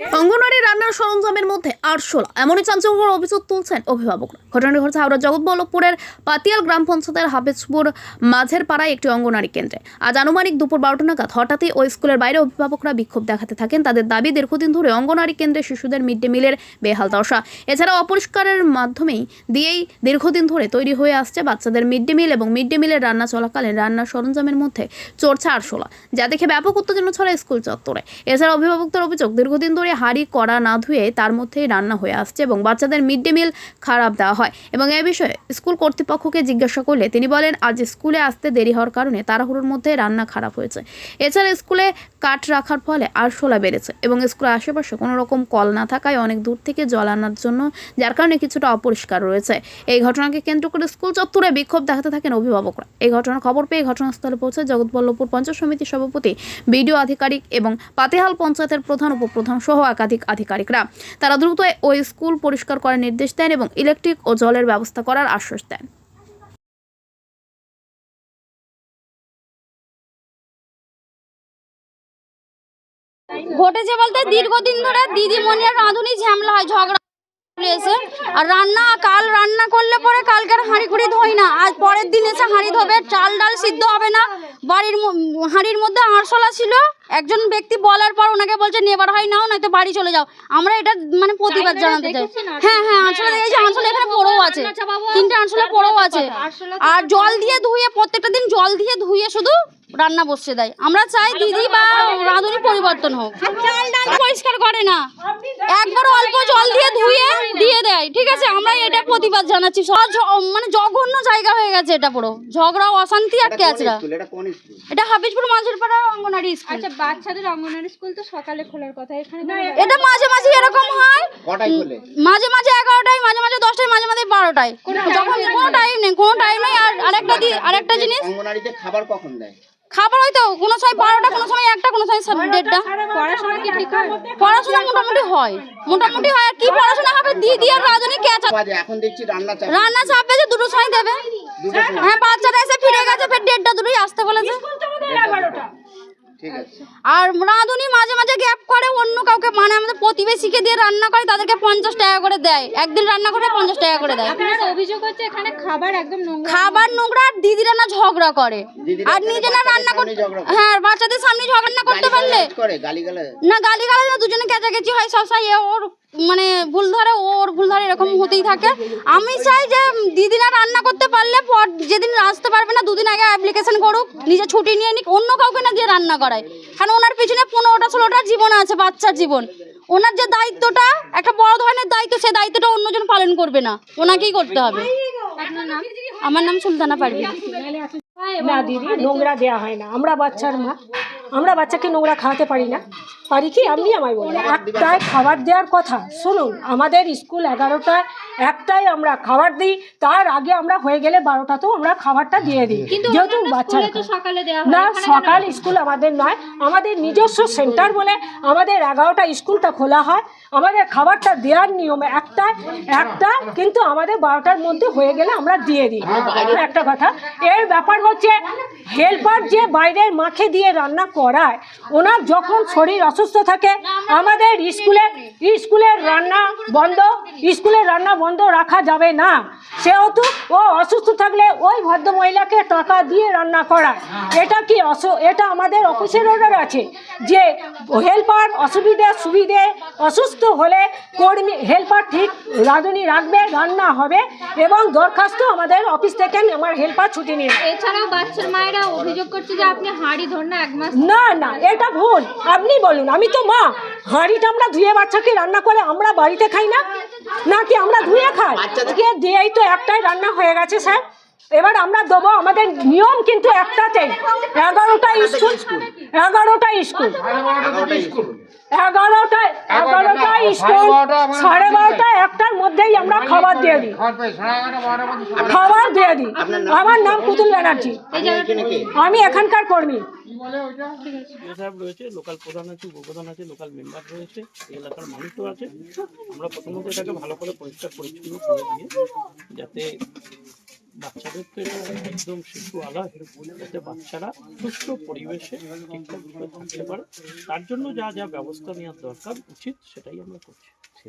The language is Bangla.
অঙ্গনারী রান্নার সরঞ্জামের মধ্যে আরশোলা এমনই চাঞ্চল্যকর অভিযোগ তুলছেন অভিভাবকরা। ঘটনাটি ঘটছে হাওড়া জগৎবল্লভপুরের পাতিয়াল গ্রাম পঞ্চায়েতের হাফেজপুর মাঝের পাড়ায় একটি অঙ্গনারী কেন্দ্রে। আজ আনুমানিক দুপুর বারোটা নাগাদ হঠাৎই ওই স্কুলের বাইরে অভিভাবকরা বিক্ষোভ দেখাতে থাকেন। তাদের দাবি, দীর্ঘদিন ধরে অঙ্গনারী কেন্দ্রে শিশুদের মিড ডে মিলের বেহাল দশা। এছাড়া অপরিষ্কারের মাধ্যমেই দিয়েই দীর্ঘদিন ধরে তৈরি হয়ে আসছে বাচ্চাদের মিড ডে মিল এবং মিড ডে মিলের রান্না চলাকালীন রান্নার সরঞ্জামের মধ্যে চড়ছে আরশোলা, যা দেখে ব্যাপক উত্তেজনা ছড়ায় স্কুল চত্বরে। এছাড়া অভিভাবকদের অভিযোগ, দীর্ঘদিন ধরে হাঁড়ি, কড়া না ধুয়ে তার মধ্যেই রান্না হয়ে আসছে এবং বাচ্চাদের মিড ডে মিল খারাপ দেওয়া হয়। এবং এ বিষয়ে স্কুল কর্তৃপক্ষকে জিজ্ঞাসা করলে তিনি বলেন, আজ স্কুলে আসতে দেরি হওয়ার কারণে তাড়াহুড়োর মধ্যে রান্না খারাপ হয়েছে। এছাড়া স্কুলে কাঠ রাখার ফলে আরশোলা বেড়েছে এবং স্কুলের আশেপাশে কোনো রকম কল না থাকায় অনেক দূর থেকে জল আনার জন্য যার কারণে কিছুটা অপরিষ্কার রয়েছে। এই ঘটনাকে কেন্দ্র করে স্কুল চত্বরে বিক্ষোভ দেখাতে থাকেন অভিভাবকরা। এই ঘটনার খবর পেয়ে ঘটনাস্থলে পৌঁছে জগৎবল্লভপুর পঞ্চায়েত সমিতির সভাপতি, বিডিও আধিকারিক এবং পাতেহাল পঞ্চায়েতের প্রধান, উপপ্রধান সহ একাধিক আধিকারিকরা। তারা দ্রুত ওই স্কুল পরিষ্কার করার নির্দেশ দেন এবং ইলেকট্রিক জলের ব্যবস্থা করার আশ্বাস দেন। ঘটেছে বলতে দীর্ঘদিন ধরে দিদিমণি আর রাঁধুনি ঝামেলা হয়, ঝগড়া এসে। আর রান্না, কাল রান্না করলে পরে কালকের হাঁড়ি কুড়ি ধোই না। আজ পরের দিন এসে হাঁড়ি ধোবে, চাল ডাল সিদ্ধ হবে না। বাড়ির হাঁড়ির মধ্যে আরশোলা ছিল। একজন ব্যক্তি বলার পর ওনাকে বলছে নেবার হয় নাও নয়তো বাড়ি চলে যাও। আমরা এটা মানে প্রতিবাদ জানাতে চাই। হ্যাঁ হ্যাঁ আরশোলা দেখেছি? আরশোলা এখানে পড়েও আছে। তিনটে আরশোলা পড়েও আছে। আর জল দিয়ে ধুয়ে প্রত্যেকটা দিন জল দিয়ে ধুয়ে শুধু রান্না বসছে দেয়। আমরা চাই দিদি বা রাঁধুনি পরিবর্তন হোক। চাল ডাল পরিষ্কার করে না। একবার অল্প জল দিয়ে ধুয়ে দিয়ে দেয়। ঠিক আছে আমরা এটা প্রতিবাদ জানাচ্ছি। মানে জঘন্য জায়গা হয়ে গেছে এটা পুরো। ঝগড়া অশান্তি আটকে আছে? এটা কোন স্কুল হাফিজপুর মাঝের পাড়া অঙ্গনারী স্কুল আচ্ছা বাচ্চাদের অঙ্গনারী স্কুল তো সকালে খোলার কথা এখানে এটা মাঝে মাঝে এরকম হয়। মাঝে মাঝে এগারোটায় মাঝে মাঝে দশটায় মাঝে মাঝে বারোটায়। যখন কোনো টাইম নেই কোনো টাইম নেই আর আরেকটা আরেকটা জিনিস অঙ্গনারীতে খাবার কখন দেয়? খাবার হয়তো কোনো সময় বারোটা কোনো সময় একটা কোনো সময় দেড়টা। পড়াশোনা কি ঠিক হয়? পড়াশোনা মোটামুটি হয়। মোটামুটি হয় আর কি পড়াশোনা হবে দিদি আর রাজনী কে এখন দেখছি রান্না চাপ রান্না চাপবে যে দুটো সময় দেবে। হ্যাঁ বাচ্চারা এসে ফিরে গেছে ফের দেড়টা দুটোই আসতে বলেছে। আর রাঁধুনি মাঝে মাঝে গ্যাপ করে অন্য কাউকে মানে আমাদের প্রতিবেশীকে দিয়ে রান্না করে তাদেরকে পঞ্চাশ টাকা করে দেয়। একদিন রান্না করে পঞ্চাশ টাকা করে দেয়। অভিযোগ হচ্ছে এখানে খাবার একদম নোংরা। খাবার নোংরা আর দিদিরা না ঝগড়া করে। আর নিজেরা নিজে না রান্না করতে করে। হ্যাঁ বাচ্চাদের সামনে ঝগড়া না করতে পারলে গালিগালাজ গালিগালাজ। না না দুজনে কেচাকেচি হয় সবসময় এ ওর মানে ভুল ধরে, ওর ভুল ধরে এরকম হতেই থাকে। আমি চাই যে দিদি না রান্না করতে পারলে পর যেদিন আসতে পারবে না, দুদিন আগে অ্যাপ্লিকেশন করুক, নিজে ছুটি নিয়ে নিক, অন্য কাউকে না দিয়ে রান্না করায়। কারণ ওনার পিছনে পনেরোটা, ষোলোটা জীবন আছে, বাচ্চার জীবন। ওনার যে দায়িত্বটা, একটা বড় ধরনের দায়িত্ব, সে দায়িত্বটা অন্যজন পালন করবে না। ওনাকেই করতে হবে। আমার নাম সুলতানা পারভি না, দিদি, নোংরা দেওয়া হয় না। আমরা বাচ্চার মা। আমরা বাচ্চাকে নোংরা খাওয়াতে পারি না। পারি কি? আপনি আমায় বলুন। একটাই খাবার দেওয়ার কথা শুনুন আমাদের স্কুল এগারোটায় একটাই আমরা খাবার দিই তার আগে আমরা হয়ে গেলে বারোটাতেও আমরা খাবারটা দিয়ে দিই। যেহেতু বাচ্চারা তো সকালে দেওয়া না সকাল স্কুল আমাদের নয় আমাদের নিজস্ব সেন্টার বলে আমাদের এগারোটা স্কুলটা খোলা হয়। আমাদের খাবারটা দেওয়ার নিয়ম একটা একটা কিন্তু আমাদের বারোটার মধ্যে হয়ে গেলে আমরা দিয়ে দিই। একটা কথা এর ব্যাপার হচ্ছে হেল্পার যে বাইরের মাখে দিয়ে রান্না করায় ওনার যখন শরীর অসুস্থ থাকে আমাদের স্কুলের স্কুলের রান্না বন্ধ স্কুলের রান্না বন্ধ রাখা যাবে না। সেহেতু ও অসুস্থ থাকলে ওই ভদ্র মহিলাকে টাকা দিয়ে রান্না করা এটা কি অস এটা আমাদের অফিসের অর্ডার আছে যে হেল্পার অসুবিধে সুবিধে অসুস্থ হলে কর্মী হেল্পার ঠিক রাঁধুনি রাখবে রান্না হবে এবং দরখাস্ত আমাদের অফিস থেকে আমার হেল্পার ছুটি নিয়ে। এছাড়াও বাচ্চার মায়েরা অভিযোগ করছে যে আপনি হাঁড়ি ধর না এক মাস না না এটা ভুল। আপনি বলুন আমি তো মা। হাঁড়িটা আমরা ধুয়ে বাচ্চাকে রান্না করে আমরা বাড়িতে খাই না? নাকি আমরা ধুয়ে খাই? আজকে দিয়েই তো একটাই রান্না হয়ে গেছে স্যার। এবার আমরা দেবো আমাদের নিয়ম কিন্তু একটাতে এগারোটা স্কুল। এগারোটা স্কুল। এগারোটা স্কুল। এগারোটা স্কুল। সাড়ে বারোটা একটার দিয়ে দিই খাবার দিয়ে দিই আমার নাম পুতুল ব্যানার্জি। আমি এখানকার কর্মী। সাহেব রয়েছে লোকাল প্রধান আছে উপপ্রধান আছে লোকাল মেম্বার রয়েছে এই এলাকার মানুষও আছে। আমরা প্রথমত এটাকে ভালো করে পরিষ্কার পরিচ্ছন্ন করে দিয়ে যাতে বাচ্চাদের তো একদম শিশু আলাদা যাতে বাচ্চারা সুস্থ পরিবেশে ঠিকঠাক থাকতে পারে। তার জন্য যা যা ব্যবস্থা নেওয়ার দরকার উচিত সেটাই আমরা করছি।